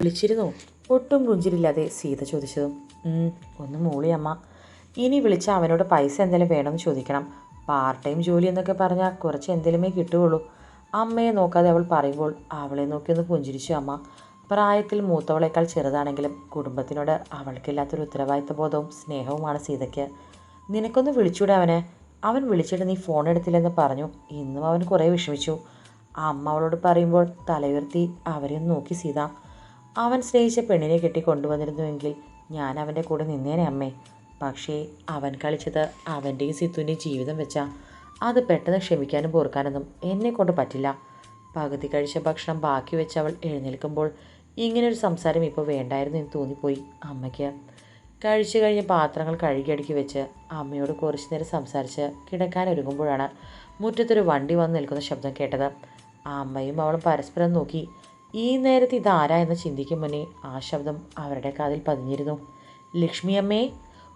വിളിച്ചിരുന്നു. ഒട്ടും പുഞ്ചിരില്ലാതെ സീത ചോദിച്ചതും. "ഉം, ഒന്ന് മൂളി അമ്മ ഇനി വിളിച്ച അവനോട് പൈസ എന്തെങ്കിലും വേണമെന്ന് ചോദിക്കണം. പാർട്ട് ടൈം ജോലി എന്നൊക്കെ പറഞ്ഞാൽ കുറച്ച് എന്തെങ്കിലുമേ കിട്ടുകയുള്ളൂ. അമ്മയെ നോക്കാതെ അവൾ പറയുമ്പോൾ അവളെ നോക്കി ഒന്ന് പുഞ്ചിരിച്ചു അമ്മ. പ്രായത്തിൽ മൂത്തവളേക്കാൾ ചെറുതാണെങ്കിലും കുടുംബത്തിനോട് അവൾക്കില്ലാത്തൊരു ഉത്തരവാദിത്ത ബോധവും സ്നേഹവുമാണ് സീതയ്ക്ക്. നിനക്കൊന്ന് വിളിച്ചൂടെ അവനെ? അവൻ വിളിച്ചിട്ട് നീ ഫോൺ എടുത്തില്ലെന്ന് പറഞ്ഞു. ഇന്നും അവൻ കുറേ വിഷമിച്ചു. അമ്മ അവളോട് പറയുമ്പോൾ തലയുയർത്തി അവരെ നോക്കി സീത. അവൻ സ്നേഹിച്ച പെണ്ണിനെ കെട്ടി കൊണ്ടുവന്നിരുന്നുവെങ്കിൽ ഞാൻ അവന്റെ കൂടെ നിന്നേനെ അമ്മേ. പക്ഷേ അവൻ കളിച്ചത് അവന്റെയും സിത്തുവിന്റെയും ജീവിതം വെച്ചാൽ അത് പെട്ടെന്ന് ക്ഷമിക്കാനും പൊറുക്കാനൊന്നും എന്നെ കൊണ്ട് പറ്റില്ല. പകുതി കഴിച്ച ഭക്ഷണം ബാക്കി വെച്ച് അവൾ എഴുന്നേൽക്കുമ്പോൾ ഇങ്ങനൊരു സംസാരം ഇപ്പോൾ വേണ്ടായിരുന്നു എന്ന് തോന്നിപ്പോയി അമ്മയ്ക്ക്. കഴിച്ചു കഴിഞ്ഞ പാത്രങ്ങൾ കഴുകിയടുക്കി വെച്ച് അമ്മയോട് കുറച്ചു നേരം സംസാരിച്ച് കിടക്കാൻ ഒരുങ്ങുമ്പോഴാണ് മുറ്റത്തൊരു വണ്ടി വന്ന് നിൽക്കുന്ന ശബ്ദം കേട്ടത്. അമ്മയും അവളും പരസ്പരം നോക്കി ഈ നേരത്ത് ഇതാരാ എന്ന് ചിന്തിക്കും മുന്നേ ആ ശബ്ദം അവരുടെ കാതിൽ പതിഞ്ഞിരുന്നു. ലക്ഷ്മിയമ്മേ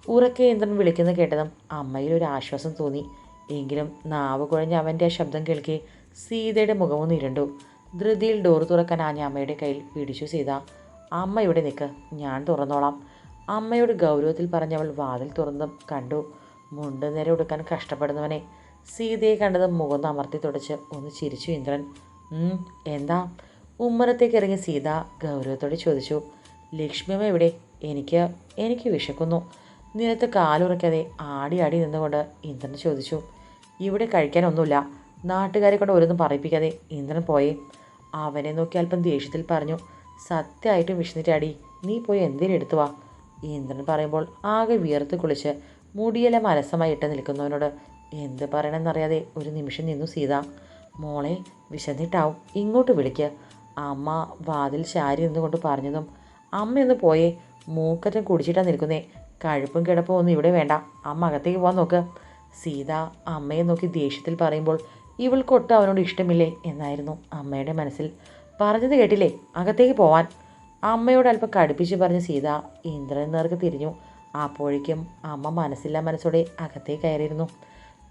ഉറക്കെ വിളിക്കുന്ന കേട്ടതും അമ്മയിൽ ഒരു ആശ്വാസം തോന്നി. എങ്കിലും നാവ് കുഴഞ്ഞ അവന്റെ ആ ശബ്ദം കേൾക്കെ സീതയുടെ മുഖമൊന്ന് ഇരുണ്ടു ധൃതിയിൽ ഡോർ തുറക്കാൻ ആഞ്ഞ അമ്മയുടെ കയ്യിൽ പിടിച്ചു സീത. അമ്മ ഇവിടെ നിൽക്ക് ഞാൻ തുറന്നോളാം. അമ്മയോട് ഗൗരവത്തിൽ പറഞ്ഞവൾ വാതിൽ തുറന്നും കണ്ടു. മുണ്ട് നേരെ ഉടുക്കാൻ കഷ്ടപ്പെടുന്നവനെ സീതയെ കണ്ടത് മുഖം അമർത്തി തുടച്ച് ഒന്ന് ചിരിച്ചു ഇന്ദ്രൻ. എന്താ? ഉമ്മറത്തേക്ക് ഇറങ്ങിയ സീത ഗൗരവത്തോടെ ചോദിച്ചു ലക്ഷ്മിയമ്മ എവിടെ? എനിക്ക് എനിക്ക് വിശക്കുന്നു. നിലത്ത് കാലുറയ്ക്കാതെ ആടി ആടി നിന്നുകൊണ്ട് ഇന്ദ്രൻ ചോദിച്ചു ഇവിടെ കഴിക്കാനൊന്നുമില്ല. നാട്ടുകാരെ കൊണ്ട് ഓരോന്നും പറയിപ്പിക്കാതെ ഇന്ദ്രൻ പോയി. അവനെ നോക്കി അല്പം ദേഷ്യത്തിൽ പറഞ്ഞു സത്യമായിട്ടും വിശന്നിട്ടാടി നീ പോയി എന്തേലും എടുത്തു വാ. ഇന്ദ്രൻ പറയുമ്പോൾ ആകെ വിയർത്ത് കുളിച്ച് മുടിയെല്ലാം അലസമായി ഇട്ട് നിൽക്കുന്നവനോട് എന്ത് പറയണമെന്നറിയാതെ ഒരു നിമിഷം നിന്നു സീത. മോളെ വിശന്നിട്ടാവും ഇങ്ങോട്ട് വിളിക്ക്. അമ്മ വാതിൽ ചാരി നിന്നുകൊണ്ട് പറഞ്ഞതും അമ്മയൊന്ന് പോയേ മൂക്കറ്റം കുടിച്ചിട്ടാ നിൽക്കുന്നേ. കഴുപ്പും കിടപ്പും ഒന്നും ഇവിടെ വേണ്ട. അമ്മ അകത്തേക്ക് പോകാൻ നോക്ക്. സീത അമ്മയെ നോക്കി ദേഷ്യത്തിൽ പറയുമ്പോൾ ഇവൾക്കൊട്ട് അവനോട് ഇഷ്ടമില്ലേ? എന്നായിരുന്നു അമ്മയുടെ മനസ്സിൽ. പറഞ്ഞത് കേട്ടില്ലേ? അകത്തേക്ക് പോവാൻ. അമ്മയോട് അല്പം കടുപ്പിച്ച് പറഞ്ഞ സീത ഇന്ദ്രൻ നേർക്ക് തിരിഞ്ഞു. അപ്പോഴേക്കും അമ്മ മനസ്സില്ല മനസ്സോടെ അകത്തേക്ക് കയറിയിരുന്നു.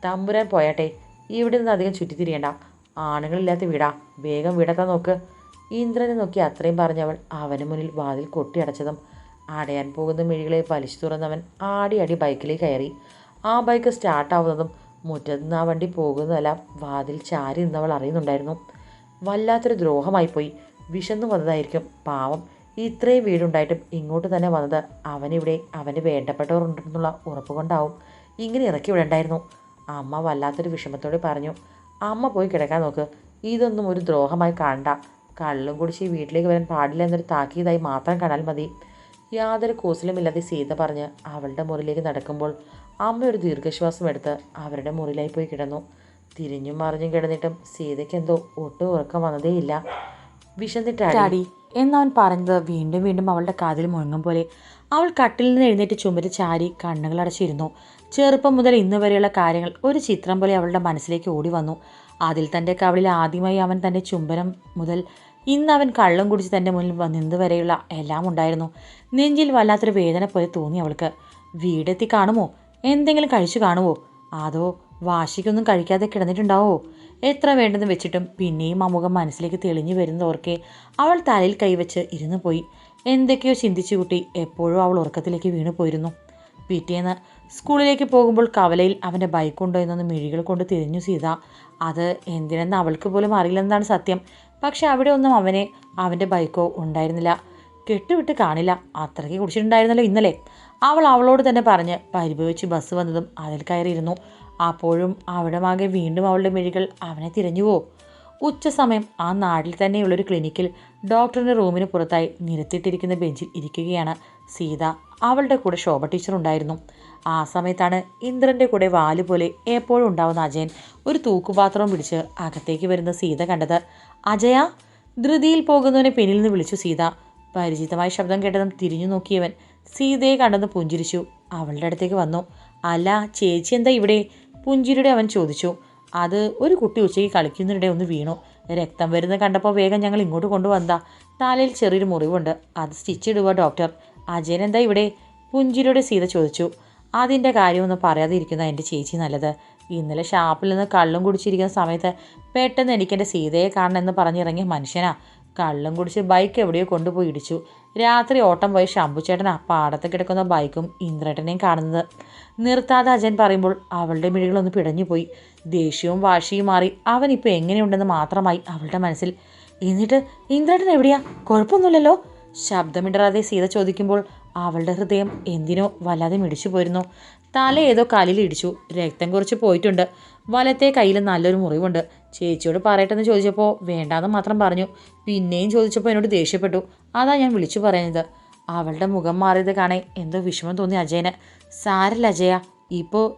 തമ്പുരാൻ പോയാട്ടെ ഇവിടെ നിന്ന് അധികം ചുറ്റിത്തിരിയണ്ട. ആണുങ്ങളില്ലാത്ത വീടാ. വേഗം വീടത്താൻ നോക്ക്. ഇന്ദ്രനെ നോക്കി അത്രയും പറഞ്ഞവൾ അവന് മുന്നിൽ വാതിൽ കൊട്ടിയടച്ചതും അടയാൻ പോകുന്ന മിഴികളെ വലിച്ചു തുറന്നവൻ ആടി അടി ബൈക്കിലേക്ക് കയറി. ആ ബൈക്ക് സ്റ്റാർട്ടാവുന്നതും മുറ്റത്തുനിന്ന് ആ വണ്ടി പോകുന്നതെല്ലാം വാതിൽ ചാരി നിന്നവൾ അറിയുന്നുണ്ടായിരുന്നു. വല്ലാത്തൊരു ദ്രോഹമായിപ്പോയി. വിശന്നു വന്നതായിരിക്കും. പാവം. ഇത്രയും വീടുണ്ടായിട്ടും ഇങ്ങോട്ട് തന്നെ വന്നത് അവനിവിടെ അവന് വേണ്ടപ്പെട്ടവർ ഉണ്ടെന്നുള്ള ഉറപ്പ് കൊണ്ടാവും. ഇങ്ങനെ ഇറക്കി വിടണ്ടായിരുന്നു. അമ്മ വല്ലാത്തൊരു വിഷമത്തോടെ പറഞ്ഞു അമ്മ പോയി കിടക്കാൻ നോക്ക്. ഇതൊന്നും ഒരു ദ്രോഹമായി കാണണ്ട. കള്ളും കുടിച്ച് വീട്ടിലേക്ക് വരാൻ പാടില്ല എന്നൊരു താക്കീതായി മാത്രം കാണാൽ മതി. യാതൊരു കൂസലുമില്ലാതെ സീത പറഞ്ഞ് അവളുടെ മുറിയിലേക്ക് നടക്കുമ്പോൾ അമ്മ ഒരു ദീർഘശ്വാസം എടുത്ത് അവരുടെ മുറിയിലായി പോയി കിടന്നു. തിരിഞ്ഞും മറിഞ്ഞും കിടന്നിട്ടും സീതയ്ക്ക് എന്തോ ഒട്ടും ഉറക്കം വന്നതേയില്ല. വിശന്നിട്ടാടി. എന്നവൻ പറഞ്ഞത് വീണ്ടും വീണ്ടും അവളുടെ കാതിൽ മുഴങ്ങും പോലെ. അവൾ കട്ടിൽ നിന്ന് എഴുന്നേറ്റ് ചുമര് ചാരി കണ്ണുകളടച്ചിരുന്നു. ചെറുപ്പം മുതൽ ഇന്ന് വരെയുള്ള കാര്യങ്ങൾ ഒരു ചിത്രം പോലെ അവളുടെ മനസ്സിലേക്ക് ഓടി വന്നു. അതിൽ തന്റെ കവളിൽ ആദ്യമായി അവൻ തന്റെ ചുംബനം മുതൽ ഇന്ന് അവൻ കള്ളം കുടിച്ച് തന്റെ മുന്നിൽ വന്നത് വരെയുള്ള എല്ലാം ഉണ്ടായിരുന്നു. നെഞ്ചിൽ വല്ലാത്തൊരു വേദന പോലെ തോന്നി അവൾക്ക്. വീടെത്തി കാണുമോ? എന്തെങ്കിലും കഴിച്ചു കാണുമോ അതോ വാശിക്കൊന്നും കഴിക്കാതെ കിടന്നിട്ടുണ്ടാവോ? എത്ര വേണ്ടെന്ന് വെച്ചിട്ടും പിന്നെയും ആ മുഖം മനസ്സിലേക്ക് തെളിഞ്ഞു വരുന്നതോർക്കെ അവൾ തലയിൽ കൈവച്ച് ഇരുന്നു പോയി. എന്തൊക്കെയോ ചിന്തിച്ചു കൂട്ടി എപ്പോഴും അവൾ ഉറക്കത്തിലേക്ക് വീണു പോയിരുന്നു. പിറ്റേന്ന് സ്കൂളിലേക്ക് പോകുമ്പോൾ കവലയിൽ അവന്റെ ബൈക്കുണ്ടോ എന്നൊന്ന് മിഴികൾ കൊണ്ട് തിരിഞ്ഞു സീത അത് എന്തിനെന്ന് അവൾക്ക് പോലും അറിയില്ലെന്നാണ് സത്യം. പക്ഷെ അവിടെ ഒന്നും അവന് അവന്റെ ബൈക്കോ ഉണ്ടായിരുന്നില്ല. കെട്ടുവിട്ട് കാണില്ല. അത്രയ്ക്ക് കുടിച്ചിട്ടുണ്ടായിരുന്നല്ലോ ഇന്നലെ. അവൾ അവളോട് തന്നെ പറഞ്ഞ് പരിഭവിച്ച് ബസ് വന്നതും അതിൽ കയറിയിരുന്നു. അപ്പോഴും അവിടെ മാകെ വീണ്ടും അവളുടെ മിഴികൾ അവനെ തിരഞ്ഞുവോ ഉച്ച സമയം ആ നാട്ടിൽ തന്നെയുള്ളൊരു ക്ലിനിക്കിൽ ഡോക്ടറിന്റെ റൂമിന് പുറത്തായി നിരത്തിയിട്ടിരിക്കുന്ന ബെഞ്ചിൽ ഇരിക്കുകയാണ് സീത. അവളുടെ കൂടെ ശോഭ ടീച്ചർ ഉണ്ടായിരുന്നു. ആ സമയത്താണ് ഇന്ദ്രന്റെ കൂടെ വാൽ പോലെ എപ്പോഴും ഉണ്ടാവുന്ന അജയൻ ഒരു തൂക്കുപാത്രവും പിടിച്ച് അകത്തേക്ക് വരുന്ന സീത കണ്ടത്. അജയ ധൃതിയിൽ പോകുന്നവനെ പിന്നിൽ നിന്ന് വിളിച്ചു സീത. പരിചിതമായ ശബ്ദം കേട്ടതും തിരിഞ്ഞു നോക്കിയവൻ സീതയെ കണ്ടെന്ന് പുഞ്ചിരിച്ചു. അവളുടെ അടുത്തേക്ക് വന്നു. അല്ല ചേച്ചി എന്താ ഇവിടെ? പുഞ്ചിരിയുടെ അവൻ ചോദിച്ചു. അത് ഒരു കുട്ടി ഉച്ചയ്ക്ക് കളിക്കുന്നതിനിടെ ഒന്ന് വീണു. രക്തം വരുന്നത് കണ്ടപ്പോൾ വേഗം ഞങ്ങൾ ഇങ്ങോട്ട് കൊണ്ടുവന്നതാ. തലയിൽ ചെറിയൊരു മുറിവുണ്ട്. അത് സ്റ്റിച്ച് ഇടുക ഡോക്ടർ. അജയൻ എന്താ ഇവിടെ? പുഞ്ചിരിയുടെ സീത ചോദിച്ചു. അതിന്റെ കാര്യമൊന്നും പറയാതിരിക്കുന്ന എന്റെ ചേച്ചി നല്ലത്. ഇന്നലെ ഷാപ്പിൽ നിന്ന് കള്ളും കുടിച്ചിരിക്കുന്ന സമയത്ത് പെട്ടെന്ന് എനിക്കെന്റെ സീതയെ കാണണമെന്ന് പറഞ്ഞിറങ്ങിയ മനുഷ്യനാ. കള്ളും കുടിച്ച് ബൈക്ക് എവിടെയോ കൊണ്ടുപോയി ഇടിച്ചു. രാത്രി ഓട്ടം പോയി ശംഭുചേട്ടനാ പാടത്ത് കിടക്കുന്ന ബൈക്കും ഇന്ദ്രേട്ടനെയും കാണുന്നത്. നിർത്താതെ അജയൻ പറയുമ്പോൾ അവളുടെ മിഴികളൊന്ന് പിടഞ്ഞുപോയി. ദേഷ്യവും വാശിയും മാറി അവൻ ഇപ്പോൾ എങ്ങനെയുണ്ടെന്ന് മാത്രമായി അവളുടെ മനസ്സിൽ. എന്നിട്ട് ഇന്ദ്രേട്ടൻ എവിടെയാ? കുഴപ്പമൊന്നുമില്ലല്ലോ? ശബ്ദമിടറാതെ സീത ചോദിക്കുമ്പോൾ അവളുടെ ഹൃദയം എന്തിനോ വല്ലാതെ മിടിച്ചു പോയിരുന്നു. തല ഏതോ കാലിൽ ഇടിച്ചു. രക്തം കുറച്ച് പോയിട്ടുണ്ട്. വലത്തെ കയ്യിൽ നല്ലൊരു മുറിവുണ്ട്. ചേച്ചിയോട് പറയട്ടെന്ന് ചോദിച്ചപ്പോൾ വേണ്ടാന്ന് മാത്രം പറഞ്ഞു. പിന്നെയും ചോദിച്ചപ്പോൾ എന്നോട് ദേഷ്യപ്പെട്ടു. അതാ ഞാൻ വിളിച്ചു പറയുന്നത്. അവളുടെ മുഖം മാറിയത് കാണേ എന്തോ വിഷമം തോന്നി അജയന്. സാരല്ല അജയ. ഇപ്പോൾ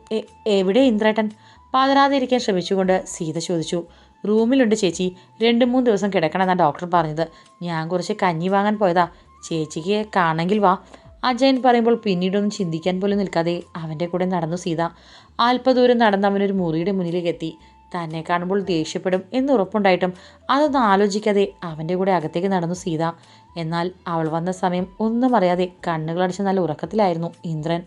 എവിടെ ഇന്ദ്രേട്ടൻ? പതരാതിരിക്കാൻ ശ്രമിച്ചുകൊണ്ട് സീത ചോദിച്ചു. റൂമിലുണ്ട് ചേച്ചി. രണ്ട് മൂന്ന് ദിവസം കിടക്കണമെന്നാണ് ഡോക്ടർ പറഞ്ഞത്. ഞാൻ കുറച്ച് കഞ്ഞി വാങ്ങാൻ പോയതാ. ചേച്ചിക്ക് കാണെങ്കിൽ വാ. അജയൻ പറയുമ്പോൾ പിന്നീടൊന്നും ചിന്തിക്കാൻ പോലും നിൽക്കാതെ അവന്റെ കൂടെ നടന്നു സീത. അല്പദൂരം നടന്ന് അവനൊരു മുറിയുടെ മുന്നിലേക്ക് എത്തി. തന്നെ കാണുമ്പോൾ ദേഷ്യപ്പെടും എന്ന് ഉറപ്പുണ്ടായിട്ടും അതൊന്നും ആലോചിക്കാതെ അവന്റെ കൂടെ അകത്തേക്ക് നടന്നു സീത. എന്നാൽ അവൾ വന്ന സമയം ഒന്നും അറിയാതെ കണ്ണുകളടച്ച് നല്ല ഉറക്കത്തിലായിരുന്നു ഇന്ദ്രൻ.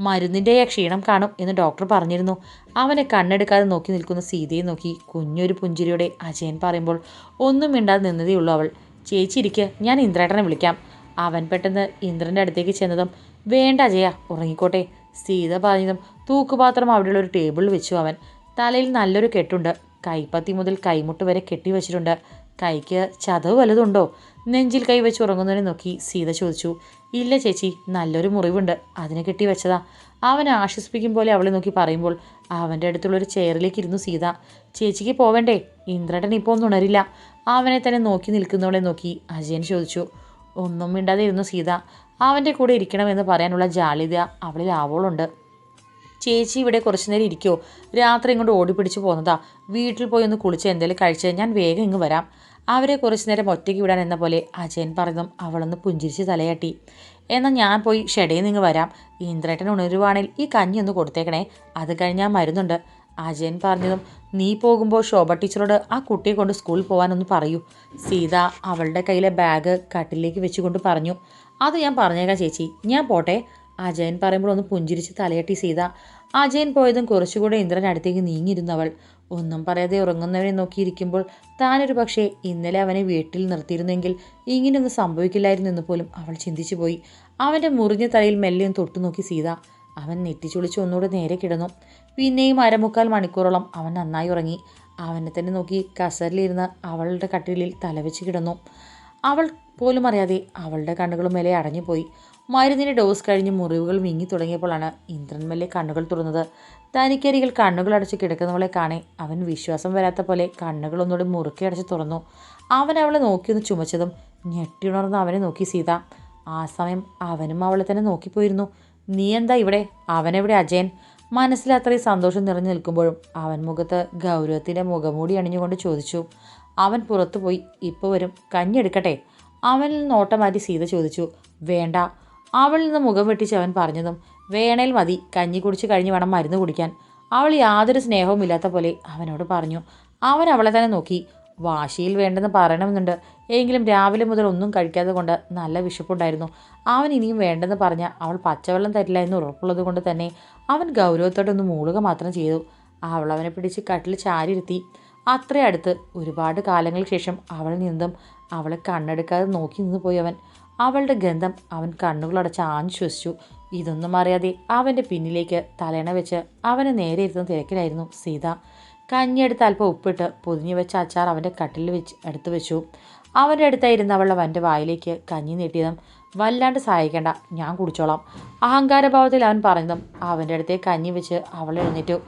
മരുന്നിന്റെ ക്ഷീണം കാണും എന്ന് ഡോക്ടർ പറഞ്ഞിരുന്നു. അവനെ കണ്ണെടുക്കാതെ നോക്കി നിൽക്കുന്ന സീതയെ നോക്കി കുഞ്ഞൊരു പുഞ്ചിരിയോടെ അജയൻ പറയുമ്പോൾ ഒന്നും മിണ്ടാതെ നിന്നതേയുള്ളൂ അവൾ. ചേച്ചി ഇരിക്കുക ഞാൻ ഇന്ദ്രേട്ടനെ വിളിക്കാം. അവൻ പെട്ടെന്ന് ഇന്ദ്രന്റെ അടുത്തേക്ക് ചെന്നതും വേണ്ട അജയ ഉറങ്ങിക്കോട്ടെ സീത പറഞ്ഞതും തൂക്കുപാത്രം അവിടെയുള്ള ഒരു ടേബിളിൽ വെച്ചു അവൻ. തലയിൽ നല്ലൊരു കെട്ടുണ്ട്. കൈപ്പത്തി മുതൽ കൈമുട്ട് വരെ കെട്ടിവെച്ചിട്ടുണ്ട് കൈക്ക് ചതവ് വലുതുണ്ടോ? നെഞ്ചിൽ കൈ വെച്ച് ഉറങ്ങുന്നതിനെ നോക്കി സീത ചോദിച്ചു. ഇല്ല ചേച്ചി നല്ലൊരു മുറിവുണ്ട്. അതിനെ കെട്ടി വെച്ചതാ. അവൻ ആശ്വസിപ്പിക്കും പോലെ അവളെ നോക്കി പറയുമ്പോൾ അവന്റെ അടുത്തുള്ളൊരു ചെയറിലേക്ക് ഇരുന്നു സീത. ചേച്ചിക്ക് പോവണ്ടേ? ഇന്ദ്രട്ടൻ ഇപ്പോൾ ഒന്നും ഉണരില്ല. അവനെ തന്നെ നോക്കി നിൽക്കുന്നവളെ നോക്കി അജയൻ ചോദിച്ചു. ഒന്നും മിണ്ടാതെ ഇരുന്നു സീത. അവന്റെ കൂടെ ഇരിക്കണമെന്ന് പറയാനുള്ള ജാളിത അവളിൽ ആവോളുണ്ട്. ചേച്ചി ഇവിടെ കുറച്ചു നേരം ഇരിക്കോ. രാത്രി ഇങ്ങോട്ട് ഓടിപ്പിടിച്ച് പോകുന്നതാ. വീട്ടിൽ പോയി ഒന്ന് കുളിച്ച് എന്തെങ്കിലും കഴിച്ച് ഞാൻ വേഗം ഇങ്ങ് വരാം. അവരെ കുറച്ചു നേരം ഒറ്റയ്ക്ക് വിടാൻ എന്ന പോലെ അജയൻ പറഞ്ഞതും അവളൊന്ന് പുഞ്ചിരിച്ച് തലയാട്ടി. എന്നാൽ ഞാൻ പോയി ഷെഡയിൽ നിന്ന് വരാം. ഇന്ദ്രേട്ടൻ ഉണരുവാണെങ്കിൽ ഈ കഞ്ഞി ഒന്ന് കൊടുത്തേക്കണേ. അത് കഴിഞ്ഞാൽ മരുന്നുണ്ട്. അജയൻ പറഞ്ഞതും നീ പോകുമ്പോൾ ശോഭ ടീച്ചറോട് ആ കുട്ടിയെ കൊണ്ട് സ്കൂളിൽ പോകാനൊന്ന് പറയൂ. സീത അവളുടെ കയ്യിലെ ബാഗ് കട്ടിലേക്ക് വെച്ചുകൊണ്ട് പറഞ്ഞു. അത് ഞാൻ പറഞ്ഞേക്കാം ചേച്ചി. ഞാൻ പോട്ടെ. അജയൻ പറയുമ്പോൾ ഒന്ന് പുഞ്ചിരിച്ച് തലയട്ടി സീത. അജയൻ പോയതും കുറച്ചുകൂടെ ഇന്ദ്രൻ അടുത്തേക്ക് നീങ്ങിയിരുന്നവൾ ഒന്നും പറയാതെ ഉറങ്ങുന്നവനെ നോക്കിയിരിക്കുമ്പോൾ താനൊരു പക്ഷേ ഇന്നലെ അവനെ വീട്ടിൽ നിർത്തിയിരുന്നെങ്കിൽ ഇങ്ങനെയൊന്നും സംഭവിക്കില്ലായിരുന്നു എന്ന് പോലും അവൾ ചിന്തിച്ചു പോയി അവന്റെ മുറിഞ്ഞ തലയിൽ മെല്ലെ തൊട്ടു നോക്കി സീത. അവൻ നെറ്റിച്ചുളിച്ച് ഒന്നുകൂടെ നേരെ കിടന്നു. പിന്നെയും അരമുക്കാൽ മണിക്കൂറോളം അവൻ നന്നായി ഉറങ്ങി. അവനെ തന്നെ നോക്കി കസറിലിരുന്ന് അവളുടെ കട്ടിലിൽ തലവെച്ച് കിടന്നു. അവൾ പോലും അറിയാതെ അവളുടെ കണ്ണുകളും മേലെ അടഞ്ഞുപോയി. മരുന്നിന് ഡോസ് കഴിഞ്ഞ് മുറിവുകൾ വിങ്ങി തുടങ്ങിയപ്പോഴാണ് ഇന്ദ്രൻ മെല്ലെ കണ്ണുകൾ തുറന്നത്. തനിക്കരികൾ കണ്ണുകൾ അടച്ച് കിടക്കുന്നവളെ കാണേ അവൻ വിശ്വാസം വരാത്ത പോലെ കണ്ണുകളൊന്നുകൂടി മുറുക്കി അടച്ച് തുറന്നു. അവൻ അവളെ നോക്കിയൊന്ന് ചുമച്ചതും ഞെട്ടിയുണർന്ന് അവനെ നോക്കി സീത. ആ സമയം അവനും അവളെ തന്നെ നോക്കിപ്പോയിരുന്നു. നീ എന്താ ഇവിടെ? അവനെവിടെ അജയൻ? മനസ്സിൽ അത്രയും സന്തോഷം നിറഞ്ഞു നിൽക്കുമ്പോഴും അവൻ മുഖത്ത് ഗൗരവത്തിന്റെ മുഖമൂടി അണിഞ്ഞുകൊണ്ട് ചോദിച്ചു. അവൻ പുറത്തു പോയി. ഇപ്പോൾ വരും. കഞ്ഞെടുക്കട്ടെ അവനിൽ നിന്ന് ഓട്ടം മാറ്റി സീത ചോദിച്ചു. വേണ്ട. അവളിൽ നിന്ന് മുഖം വെട്ടിച്ച് അവൻ പറഞ്ഞതും വേണേൽ മതി. കഞ്ഞി കുടിച്ച് കഴിഞ്ഞ് വേണം മരുന്ന് കുടിക്കാൻ. അവൾ യാതൊരു സ്നേഹവും ഇല്ലാത്ത പോലെ അവനോട് പറഞ്ഞു. അവൻ അവളെ തന്നെ നോക്കി. വാശിയിൽ വേണ്ടെന്ന് പറയണമെന്നുണ്ട്. എങ്കിലും രാവിലെ മുതൽ ഒന്നും കഴിക്കാതെ കൊണ്ട് നല്ല വിശപ്പുണ്ടായിരുന്നു. അവൻ ഇനിയും വേണ്ടെന്ന് പറഞ്ഞ അവൾ പച്ചവെള്ളം തരില്ല എന്ന് ഉറപ്പുള്ളത് കൊണ്ട് തന്നെ അവൻ ഗൗരവത്തോടെ ഒന്ന് മൂളുക മാത്രം ചെയ്തു. അവൾ അവനെ പിടിച്ച് കട്ടിൽ ചാരിയിരുത്തി അത്ര അടുത്ത് ഒരുപാട് കാലങ്ങൾക്ക് ശേഷം അവളിൽ നിന്നും അവളെ കണ്ണെടുക്കാതെ നോക്കി നിന്ന് പോയി അവൻ. അവളുടെ ഗന്ധം അവൻ കണ്ണുകളടച്ച് ആഞ്ഞു ശ്വസിച്ചു. ഇതൊന്നും അറിയാതെ അവന്റെ പിന്നിലേക്ക് തലേണ വെച്ച് അവനെ നേരെ ഇരുന്ന് തിരക്കിലായിരുന്നു സീത. കഞ്ഞിയെടുത്ത് അല്പം ഉപ്പിട്ട് പൊതിഞ്ഞു വെച്ച അച്ചാർ അവന്റെ കട്ടിൽ വെച്ച് എടുത്തു വെച്ചു. അവന്റെ അടുത്തായിരുന്ന അവൾ അവന്റെ വായിലേക്ക് കഞ്ഞി നീട്ടിയതും വല്ലാണ്ട് സഹായിക്കേണ്ട ഞാൻ കുടിച്ചോളാം. അഹങ്കാരഭാവത്തിൽ അവൻ പറഞ്ഞതും അവന്റെ അടുത്തേ കഞ്ഞി വെച്ച് അവൾ എഴുന്നേറ്റു.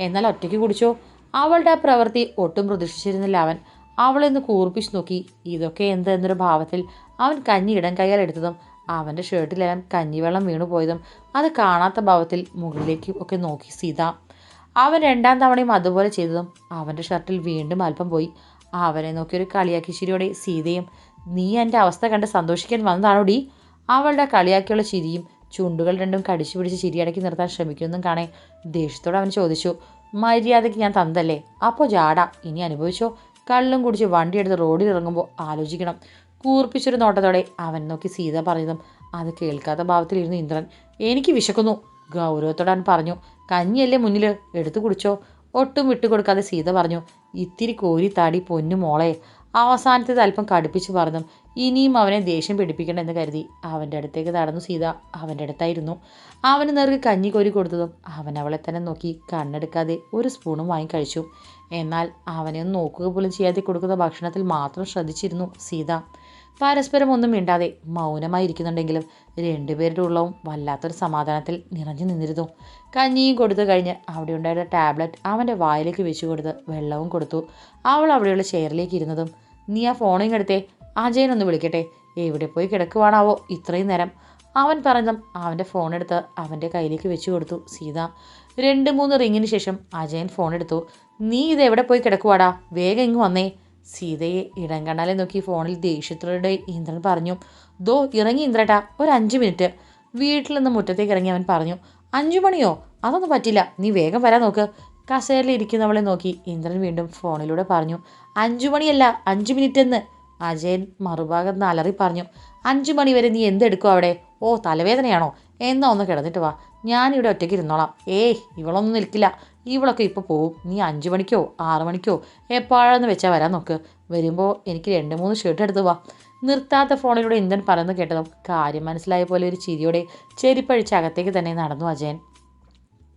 എന്നാൽ ഒറ്റയ്ക്ക് കുടിച്ചോ? അവളുടെ ആ പ്രവൃത്തി ഒട്ടും പ്രതീക്ഷിച്ചിരുന്നില്ല അവൻ. അവളെന്ന് കൂർപ്പിച്ച് നോക്കി. ഇതൊക്കെ എന്ത്? എന്നൊരു ഭാവത്തിൽ അവൻ കഞ്ഞി ഇടം കൈയാൽ എടുത്തതും അവന്റെ ഷർട്ടിലെല്ലാം കഞ്ഞിവെള്ളം വീണു പോയതും അത് കാണാത്ത ഭാവത്തിൽ മുകളിലേക്ക് ഒക്കെ നോക്കി. സീത അവൻ രണ്ടാം തവണയും അതുപോലെ ചെയ്തതും അവന്റെ ഷർട്ടിൽ വീണ്ടും അല്പം പോയി. അവനെ നോക്കിയൊരു കളിയാക്കി ചിരിയോടെ സീതയും നീ എന്റെ അവസ്ഥ കണ്ട് സന്തോഷിക്കാൻ വന്നതാണോ അവളുടെ കളിയാക്കിയുള്ള ചിരിയും ചുണ്ടുകൾ രണ്ടും കടിച്ചു പിടിച്ച് ചിരിയടക്കി നിർത്താൻ ശ്രമിക്കുന്നതും കാണേ ദേഷ്യത്തോടെ അവൻ ചോദിച്ചു മര്യാദയ്ക്ക് ഞാൻ തന്നതല്ലേ? അപ്പോൾ ജാട ഇനി അനുഭവിച്ചോ? കള്ളും കുടിച്ച് വണ്ടിയെടുത്ത് റോഡിൽ ഇറങ്ങുമ്പോൾ ആലോചിക്കണം. കൂർപ്പിച്ചൊരു നോട്ടത്തോടെ അവൻ നോക്കി സീത പറഞ്ഞതും അത് കേൾക്കാത്ത ഭാവത്തിലിരുന്നു ഇന്ദ്രൻ എനിക്ക് വിശക്കുന്നു. ഗൗരവത്തോടെ അവൻ പറഞ്ഞു കഞ്ഞിയല്ലേ മുന്നിൽ എടുത്തു കുടിച്ചോ. ഒട്ടും വിട്ടുകൊടുക്കാതെ സീത പറഞ്ഞു ഇത്തിരി കോരി താടി പൊന്നു മോളെ. അവസാനത്തേത് അല്പം കടുപ്പിച്ച് പറഞ്ഞു ഇനിയും അവനെ ദേഷ്യം പിടിപ്പിക്കണമെന്ന് കരുതി. അവന്റെ അടുത്തേക്ക് നടന്നു സീത അവന്റെ അടുത്തായിരുന്നു. അവന് നേർക്ക് കഞ്ഞി കോരി കൊടുത്തതും അവൻ അവളെ തന്നെ നോക്കി കണ്ണെടുക്കാതെ ഒരു സ്പൂണും വാങ്ങി കഴിച്ചു. എന്നാൽ അവനെ ഒന്ന് നോക്കുക പോലും ചെയ്യാതെ കൊടുക്കുന്ന ഭക്ഷണത്തിൽ മാത്രം ശ്രദ്ധിച്ചിരുന്നു സീത. പരസ്പരം ഒന്നും മിണ്ടാതെ മൗനമായിരിക്കുന്നുണ്ടെങ്കിലും രണ്ടുപേരുടെ ഉള്ളവും വല്ലാത്തൊരു സമാധാനത്തിൽ നിറഞ്ഞു നിന്നിരുന്നു. കഞ്ഞിയും കൊടുത്തു കഴിഞ്ഞ് അവിടെ ഉണ്ടായിരുന്ന ടാബ്ലറ്റ് അവന്റെ വായിലേക്ക് വെച്ചു കൊടുത്ത് വെള്ളവും കൊടുത്തു. അവൾ അവിടെയുള്ള ചെയറിലേക്ക് ഇരുന്നതും നീ ആ ഫോണിങ് എടുത്തേ അജയനൊന്ന് വിളിക്കട്ടെ എവിടെ പോയി കിടക്കുവാണാവോ ഇത്രയും നേരം? അവൻ പറഞ്ഞതും അവന്റെ ഫോണെടുത്ത് അവന്റെ കയ്യിലേക്ക് വെച്ചു കൊടുത്തു. സീത രണ്ട് മൂന്ന് റിങ്ങിന് ശേഷം അജയൻ ഫോണെടുത്തു നീ ഇത് എവിടെ പോയി കിടക്കുവാടാ? വേഗം ഇങ്ങ് വന്നേ. സീതയെ ഇടങ്കണ്ണാലെ നോക്കി ഫോണിൽ ദേഷ്യത്തോടെ ഇന്ദ്രൻ പറഞ്ഞു ദോ ഇറങ്ങി ഇന്ദ്രേട്ടാ ഒരു അഞ്ച് മിനിറ്റ്. വീട്ടിൽ നിന്ന് മുറ്റത്തേക്ക് ഇറങ്ങി അവൻ പറഞ്ഞു അഞ്ചു മണിയോ? അതൊന്നും പറ്റില്ല നീ വേഗം വരാൻ നോക്ക്. കസേരയിൽ ഇരിക്കുന്നവളെ നോക്കി ഇന്ദ്രൻ വീണ്ടും ഫോണിലൂടെ പറഞ്ഞു അഞ്ചു മണിയല്ല അഞ്ചു മിനിറ്റ് എന്ന്. അജയൻ മറുഭാഗത്ത് നിന്ന് അലറി പറഞ്ഞു അഞ്ചു മണി വരെ നീ എന്തെടുക്കും അവിടെ? ഓ തലവേദനയാണോ? എന്നാ ഒന്ന് കിടന്നിട്ട് വാ ഞാനിവിടെ ഒറ്റയ്ക്ക് ഇരുന്നോളാം. ഏയ് ഇവളൊന്നും നിൽക്കില്ല ഇവളൊക്കെ ഇപ്പോൾ പോവും. നീ അഞ്ച് മണിക്കോ ആറ് മണിക്കോ എപ്പോഴാന്ന് വെച്ചാൽ വരാൻ നോക്ക്. വരുമ്പോൾ എനിക്ക് രണ്ട് മൂന്ന് ഷർട്ട് എടുത്ത് വാ. നിർത്താത്ത ഫോണിലൂടെ ഇന്ധൻ പറയുന്നത് കേട്ടതും കാര്യം മനസ്സിലായ പോലെ ഒരു ചിരിയോടെ ചെരിപ്പഴിച്ച് അകത്തേക്ക് തന്നെ നടന്നു അജയൻ.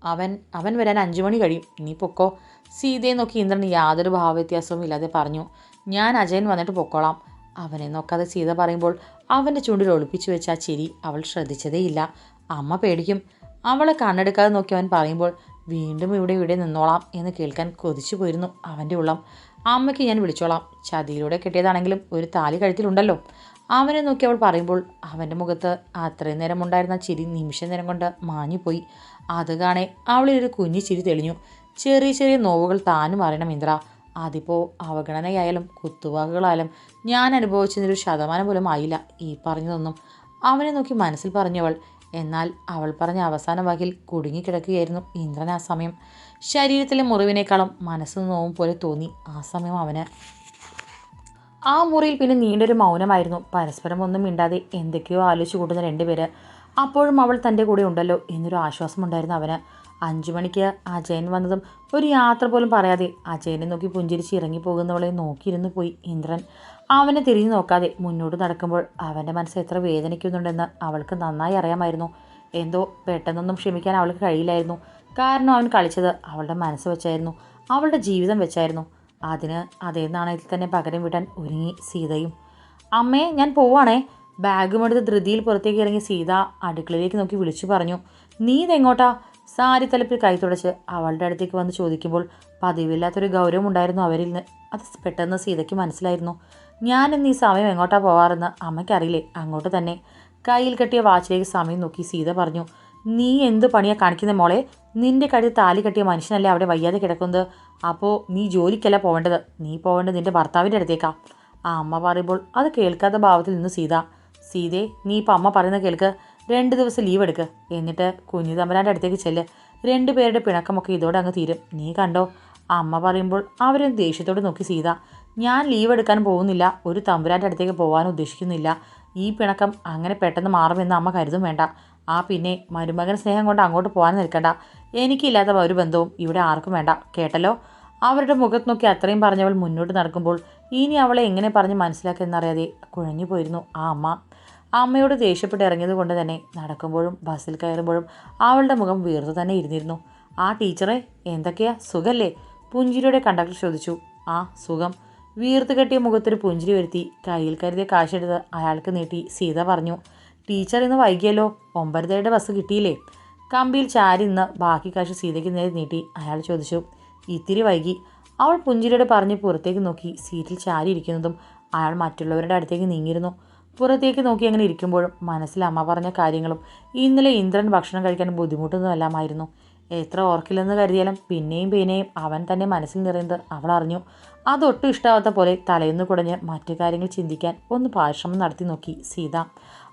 അവൻ അവൻ വരാൻ അഞ്ചു മണി കഴിയും. നീ പൊക്കോ. സീതയെ നോക്കി ഇന്ദ്രൻ യാതൊരു ഭാവവ്യത്യാസവും ഇല്ലാതെ പറഞ്ഞു. ഞാൻ അജയൻ വന്നിട്ട് പൊക്കോളാം. അവനെ നോക്കാതെ സീത പറയുമ്പോൾ അവന്റെ ചുണ്ടിൽ ഒളിപ്പിച്ചു വെച്ച ആ ചിരി അവൾ ശ്രദ്ധിച്ചതേയില്ല. അമ്മ പേടിക്കും. അവളെ കണ്ണെടുക്കാതെ നോക്കി അവൻ പറയുമ്പോൾ വീണ്ടും ഇവിടെ ഇവിടെ നിന്നോളാം എന്ന് കേൾക്കാൻ കൊതിച്ചു പോയിരുന്നു അവന്റെ ഉള്ളം. അമ്മയ്ക്ക് ഞാൻ വിളിച്ചോളാം. ചതിയിലൂടെ കിട്ടിയതാണെങ്കിലും ഒരു താലി കഴുത്തിലുണ്ടല്ലോ. അവനെ നോക്കി അവൾ പറയുമ്പോൾ അവന്റെ മുഖത്ത് അത്രയും നേരം ഉണ്ടായിരുന്ന ചിരി നിമിഷ നേരം കൊണ്ട് മാഞ്ഞുപോയി. അത് കാണെ അവളിലൊരു കുഞ്ഞു ചിരി തെളിഞ്ഞു. ചെറിയ ചെറിയ നോവുകൾ താനും അറിയണം ഇന്ദ്ര. അതിപ്പോൾ അവഗണനയായാലും കുത്തുവാക്കുകളായാലും ഞാൻ അനുഭവിച്ചതിനൊരു ശതമാനം പോലും ആയില്ല ഈ പറഞ്ഞതൊന്നും. അവനെ നോക്കി മനസ്സിൽ പറഞ്ഞവൾ എന്നാൽ അവൾ പറഞ്ഞ അവസാന വാക്കിൽ കുടുങ്ങിക്കിടക്കുകയായിരുന്നു ഇന്ദ്രൻ ആ സമയം. ശരീരത്തിലെ മുറിവിനേക്കാളും മനസ്സ് നോവും പോലെ തോന്നി ആ സമയം അവന്. ആ മുറിയിൽ പിന്നെ നീണ്ടൊരു മൗനമായിരുന്നു. പരസ്പരം ഒന്നും മിണ്ടാതെ എന്തൊക്കെയോ ആലോചിച്ച് കൂട്ടുന്ന രണ്ടുപേര്. അപ്പോഴും അവൾ തന്റെ കൂടെ ഉണ്ടല്ലോ എന്നൊരു ആശ്വാസമുണ്ടായിരുന്നു അവന്. അഞ്ചു മണിക്ക് അജയൻ വന്നതും ഒരു യാത്ര പോലും പറയാതെ അജയനെ നോക്കി പുഞ്ചിരിച്ച് ഇറങ്ങിപ്പോകുന്നവളെ നോക്കിയിരുന്നു പോയി ഇന്ദ്രൻ. അവനെ തിരിഞ്ഞു നോക്കാതെ മുന്നോട്ട് നടക്കുമ്പോൾ അവന്റെ മനസ്സ് എത്ര വേദനിക്കുന്നുണ്ടെന്ന് അവൾക്ക് നന്നായി അറിയാമായിരുന്നു. എന്തോ പെട്ടെന്നൊന്നും ക്ഷമിക്കാൻ അവൾക്ക് കഴിയില്ലായിരുന്നു. കാരണം അവൻ കളിച്ചത് അവളുടെ മനസ്സ് വെച്ചായിരുന്നു. അവളുടെ ജീവിതം വെച്ചായിരുന്നു. അതിന് അതേ നാണയത്തിൽ തന്നെ പകരം വിടാൻ ഒരുങ്ങി സീതയും. അമ്മേ ഞാൻ പോവാണേ. ബാഗും എടുത്ത് ധൃതിയിൽ പുറത്തേക്ക് ഇറങ്ങി സീത അടുക്കളയിലേക്ക് നോക്കി വിളിച്ചു പറഞ്ഞു. നീ ഇതെങ്ങോട്ടാ? സാരി തലപ്പിൽ കൈ തുടച്ച് അവളുടെ അടുത്തേക്ക് വന്ന് ചോദിക്കുമ്പോൾ പതിവില്ലാത്തൊരു ഗൗരവം ഉണ്ടായിരുന്നു അവരിൽ നിന്ന്. അത് പെട്ടെന്ന് സീതയ്ക്ക് മനസ്സിലായിരുന്നു. ഞാൻ ഇന്ന് ഈ സമയം എങ്ങോട്ടാ പോവാറെന്ന് അമ്മയ്ക്കറിയില്ലേ. അങ്ങോട്ട് തന്നെ. കയ്യിൽ കെട്ടിയ വാച്ചിലേക്ക് സമയം നോക്കി സീത പറഞ്ഞു നീ എന്ത് പണിയാ കാണിക്കുന്ന മോളെ? നിന്റെ കഴുത്ത് താലി കെട്ടിയ മനുഷ്യനല്ലേ അവിടെ വയ്യാതെ കിടക്കുന്നത്? അപ്പോൾ നീ ജോലിക്കല്ല പോവേണ്ടത്. നീ പോവേണ്ടത് നിന്റെ ഭർത്താവിന്റെ അടുത്തേക്കാ. ആ അമ്മ പറയുമ്പോൾ അത് കേൾക്കാത്ത ഭാവത്തിൽ നിന്ന് സീത സീതേ നീ ഇപ്പം അമ്മ പറയുന്നത് കേൾക്ക്. രണ്ട് ദിവസം ലീവ് എടുക്ക്. എന്നിട്ട് കുഞ്ഞു തമ്പരാന്റെ അടുത്തേക്ക് ചെല്ല്. രണ്ടുപേരുടെ പിണക്കമൊക്കെ ഇതോടെ അങ്ങ് തീരും. നീ കണ്ടോ? അമ്മ പറയുമ്പോൾ അവരും ദേഷ്യത്തോട് നോക്കി സീത ഞാൻ ലീവ് എടുക്കാൻ പോകുന്നില്ല. ഒരു തമ്പുരാന്റെ അടുത്തേക്ക് പോകാൻ ഉദ്ദേശിക്കുന്നില്ല. ഈ പിണക്കം അങ്ങനെ പെട്ടെന്ന് മാറുമെന്ന് അമ്മ കരുതും വേണ്ട. ആ പിന്നെ മരുമകൻ സ്നേഹം കൊണ്ട് അങ്ങോട്ട് പോകാൻ നിൽക്കണ്ട. എനിക്കില്ലാത്ത ഒരു ബന്ധവും ഇവിടെ ആർക്കും വേണ്ട. കേട്ടല്ലോ? അവരുടെ മുഖത്ത് നോക്കി അത്രയും പറഞ്ഞവൾ മുന്നോട്ട് നടക്കുമ്പോൾ ഇനി അവളെ എങ്ങനെ പറഞ്ഞ് മനസ്സിലാക്കിയെന്നറിയാതെ കുഴഞ്ഞു പോയിരുന്നു ആ അമ്മ. അമ്മയോട് ദേഷ്യപ്പെട്ട് ഇറങ്ങിയത് കൊണ്ട് തന്നെ നടക്കുമ്പോഴും ബസ്സിൽ കയറുമ്പോഴും അവളുടെ മുഖം വീർത്തു തന്നെ ഇരുന്നിരുന്നു. ആ ടീച്ചറെ എന്തൊക്കെയാ? സുഖല്ലേ? പുഞ്ചിരിയുടെ കണ്ടക്ടർ ചോദിച്ചു. ആ സുഖം. വീർത്ത് കെട്ടിയ മുഖത്തൊരു പുഞ്ചിരി വരുത്തി കയ്യിൽ കരുതിയ കാശെടുത്ത് അയാൾക്ക് നീട്ടി സീത പറഞ്ഞു ടീച്ചർ ഇന്ന് വൈകിയല്ലോ. ഒമ്പതരയുടെ ബസ് കിട്ടിയില്ലേ? കമ്പിയിൽ ചാരി നിന്ന് ബാക്കി കാശ് സീതയ്ക്ക് നേരെ നീട്ടി അയാൾ ചോദിച്ചു ഇത്തിരി വൈകി. അവൾ പുഞ്ചിരിയുടെ പറഞ്ഞ് പുറത്തേക്ക് നോക്കി സീറ്റിൽ ചാരി ഇരിക്കുന്നതും അയാൾ മറ്റുള്ളവരുടെ അടുത്തേക്ക് നീങ്ങിയിരുന്നു. പുറത്തേക്ക് നോക്കി അങ്ങനെ ഇരിക്കുമ്പോഴും മനസ്സിൽ അമ്മ പറഞ്ഞ കാര്യങ്ങളും ഇന്നലെ ഇന്ദ്രൻ ഭക്ഷണം കഴിക്കാൻ ബുദ്ധിമുട്ടുന്നതെല്ലാമായിരുന്നു. എത്ര ഓർക്കില്ലെന്ന് കരുതിയാലും പിന്നെയും പിന്നെയും അവൻ തന്നെ മനസ്സിൽ നിറയുന്നത് അവൾ അറിഞ്ഞു. അതൊട്ടും ഇഷ്ടാവാത്ത പോലെ തലയൊന്ന് കുടഞ്ഞ് മറ്റു കാര്യങ്ങൾ ചിന്തിക്കാൻ ഒന്ന് പാരിശ്രമം നടത്തി നോക്കി സീത.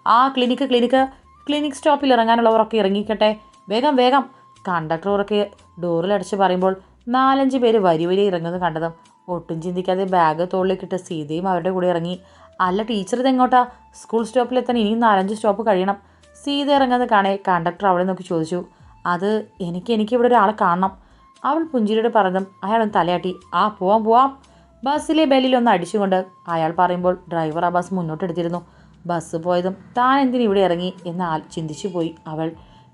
ആ ക്ലിനിക്ക് ക്ലിനിക്ക് ക്ലിനിക് സ്റ്റോപ്പിൽ ഇറങ്ങാനുള്ളവരൊക്കെ ഇറങ്ങിക്കട്ടെ. വേഗം വേഗം. കണ്ടക്ടറൊക്കെ ഡോറിലടച്ച് പറയുമ്പോൾ നാലഞ്ച് പേര് വരി വരി ഇറങ്ങുന്നത് കണ്ടതും ഒട്ടും ചിന്തിക്കാതെ ബാഗ് തോളിലേക്കിട്ട് സീതയും അവരുടെ കൂടെ ഇറങ്ങി. അല്ല ടീച്ചർ ഇതെങ്ങോട്ടാ സ്കൂൾ സ്റ്റോപ്പിലെത്താൻ ഇനിയും നാലഞ്ച് സ്റ്റോപ്പ് കഴിയണം. സീത ഇറങ്ങുന്നത് കാണേ കണ്ടക്ടർ അവളെ നോക്കി ചോദിച്ചു. അത് എനിക്ക് എനിക്ക് ഇവിടെ ഒരാളെ കാണണം. അവൾ പുഞ്ചിരിയോട് പറഞ്ഞതും അയാളൊന്ന് തലയാട്ടി ആ പോവാം പോവാം. ബസ്സിലെ ബെല്ലിൽ ഒന്ന് അടിച്ചുകൊണ്ട് അയാൾ പറയുമ്പോൾ ഡ്രൈവർ ആ ബസ് മുന്നോട്ടെടുത്തിരുന്നു. ബസ് പോയതും താൻ എന്തിനു ഇവിടെ ഇറങ്ങി എന്ന് ആ ചിന്തിച്ചു പോയി അവൾ.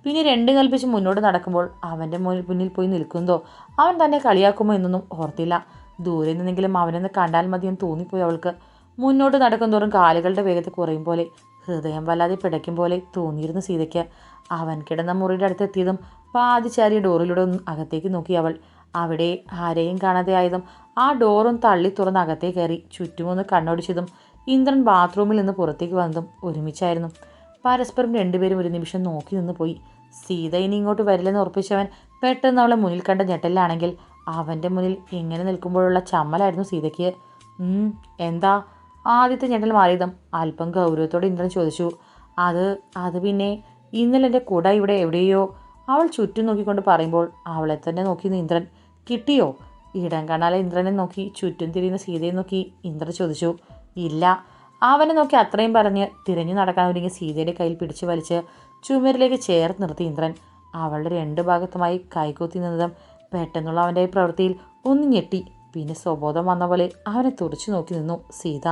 പിന്നെ രണ്ടും കൽപ്പിച്ച് മുന്നോട്ട് നടക്കുമ്പോൾ അവന്റെ മുന്നിൽ മുന്നിൽ പോയി നിൽക്കുന്നതോ അവൻ തന്നെ കളിയാക്കുമോ എന്നൊന്നും ഓർത്തില്ല. ദൂരെ നിന്നെങ്കിലും അവനെന്ന് കണ്ടാൽ മതിയെന്ന് തോന്നിപ്പോയി അവൾക്ക്. മുന്നോട്ട് നടക്കുന്തോറും കാലുകളുടെ വേഗത കുറയും പോലെ ഹൃദയം വല്ലാതെ പിടയ്ക്കും പോലെ തോന്നിയിരുന്നു സീതയ്ക്ക്. അവൻ കിടന്ന മുറിയുടെ അടുത്തെത്തിയതും പാതിച്ചാരിയ ഡോറിലൂടെ ഒന്ന് അകത്തേക്ക് നോക്കി അവൾ. അവിടെ ആരെയും കാണാതെ ആയതും ആ ഡോറും തള്ളി തുറന്ന് അകത്തേ കയറി ചുറ്റുമൊന്ന് കണ്ണോടിച്ചതും ഇന്ദ്രൻ ബാത്റൂമിൽ നിന്ന് പുറത്തേക്ക് വന്നതും ഒരുമിച്ചായിരുന്നു. പരസ്പരം രണ്ടുപേരും ഒരു നിമിഷം നോക്കി നിന്ന് പോയി. സീത ഇനി ഇങ്ങോട്ട് വരില്ലെന്ന് ഉറപ്പിച്ചവൻ പെട്ടെന്ന് അവളെ മുന്നിൽ കണ്ട ഞെട്ടലാണെങ്കിൽ അവന്റെ മുന്നിൽ ഇങ്ങനെ നിൽക്കുമ്പോഴുള്ള ചമ്മലായിരുന്നു സീതയ്ക്ക്. എന്താ? ആദ്യത്തെ ഞെട്ടൽ മാറിയതും അല്പം ഗൗരവത്തോടെ ഇന്ദ്രൻ ചോദിച്ചു. അത് അത് പിന്നെ ഇന്നലെ എന്റെ കുട ഇവിടെ എവിടെയോ അവൾ ചുറ്റും നോക്കിക്കൊണ്ട് പറയുമ്പോൾ അവളെ തന്നെ നോക്കി ഇന്ദ്രൻ. കിട്ടിയോ? ഇടം കാണാലെ ഇന്ദ്രനെ നോക്കി ചുറ്റും തിരിയുന്ന സീതയെ നോക്കി ഇന്ദ്രൻ ചോദിച്ചു. ഇല്ല. അവനെ നോക്കി അത്രയും പറഞ്ഞ് തിരഞ്ഞു നടക്കാൻ ഒരുങ്ങി സീതയുടെ കയ്യിൽ പിടിച്ചു വലിച്ച് ചുമരിലേക്ക് ചേർത്ത് നിർത്തി ഇന്ദ്രൻ. അവളുടെ രണ്ട് ഭാഗത്തുമായി കൈകൂത്തി നിന്നതും പെട്ടെന്നുള്ള അവന്റെ പ്രവൃത്തിയിൽ ഒന്ന് ഞെട്ടി. പിന്നെ സ്വബോധം വന്ന പോലെ അവനെ തുറച്ചു നോക്കി നിന്നു സീത.